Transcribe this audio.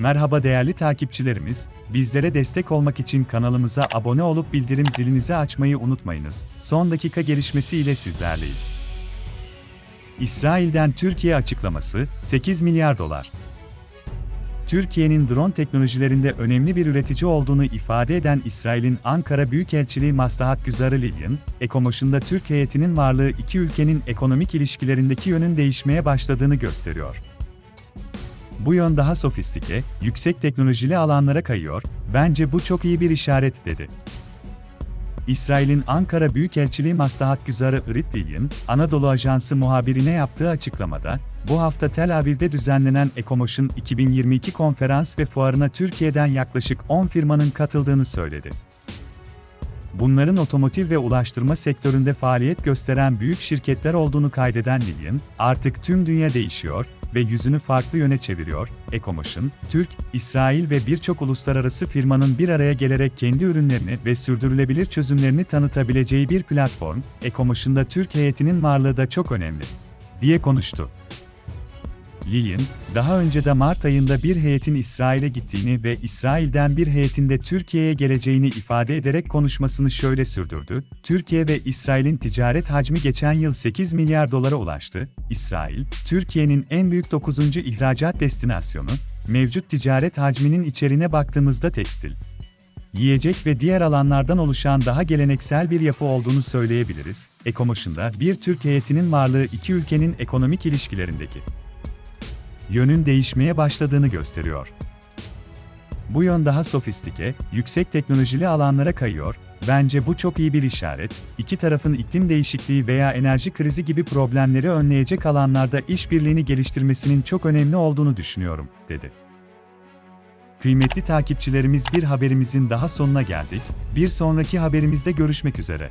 Merhaba değerli takipçilerimiz, bizlere destek olmak için kanalımıza abone olup bildirim zilinizi açmayı unutmayınız. Son dakika gelişmesi ile sizlerleyiz. İsrail'den Türkiye açıklaması, 8 milyar dolar. Türkiye'nin drone teknolojilerinde önemli bir üretici olduğunu ifade eden İsrail'in Ankara Büyükelçiliği Maslahat Güzarı Lilyan, Ekomoş'unda Türk heyetinin varlığı iki ülkenin ekonomik ilişkilerindeki yönün değişmeye başladığını gösteriyor. Bu yön daha sofistike, yüksek teknolojili alanlara kayıyor, bence bu çok iyi bir işaret dedi. İsrail'in Ankara Büyükelçiliği Maslahat Güzarı Irit Dilyan, Anadolu Ajansı muhabirine yaptığı açıklamada, bu hafta Tel Aviv'de düzenlenen Ekomoş'un 2022 konferans ve fuarına Türkiye'den yaklaşık 10 firmanın katıldığını söyledi. Bunların otomotiv ve ulaştırma sektöründe faaliyet gösteren büyük şirketler olduğunu kaydeden Lilyan, artık tüm dünya değişiyor ve yüzünü farklı yöne çeviriyor. Ekomoş'un, Türk, İsrail ve birçok uluslararası firmanın bir araya gelerek kendi ürünlerini ve sürdürülebilir çözümlerini tanıtabileceği bir platform, Ekomoş'un da Türk heyetinin varlığı da çok önemli, diye konuştu. Lillian, daha önce de Mart ayında bir heyetin İsrail'e gittiğini ve İsrail'den bir heyetin de Türkiye'ye geleceğini ifade ederek konuşmasını şöyle sürdürdü. Türkiye ve İsrail'in ticaret hacmi geçen yıl 8 milyar dolara ulaştı. İsrail, Türkiye'nin en büyük 9. ihracat destinasyonu. Mevcut ticaret hacminin içerine baktığımızda tekstil, yiyecek ve diğer alanlardan oluşan daha geleneksel bir yapı olduğunu söyleyebiliriz. Ekomoş'unda bir Türk heyetinin varlığı iki ülkenin ekonomik ilişkilerindeki yönün değişmeye başladığını gösteriyor. Bu yön daha sofistike, yüksek teknolojili alanlara kayıyor, bence bu çok iyi bir işaret, iki tarafın iklim değişikliği veya enerji krizi gibi problemleri önleyecek alanlarda işbirliğini geliştirmesinin çok önemli olduğunu düşünüyorum, dedi. Kıymetli takipçilerimiz bir haberimizin daha sonuna geldik, bir sonraki haberimizde görüşmek üzere.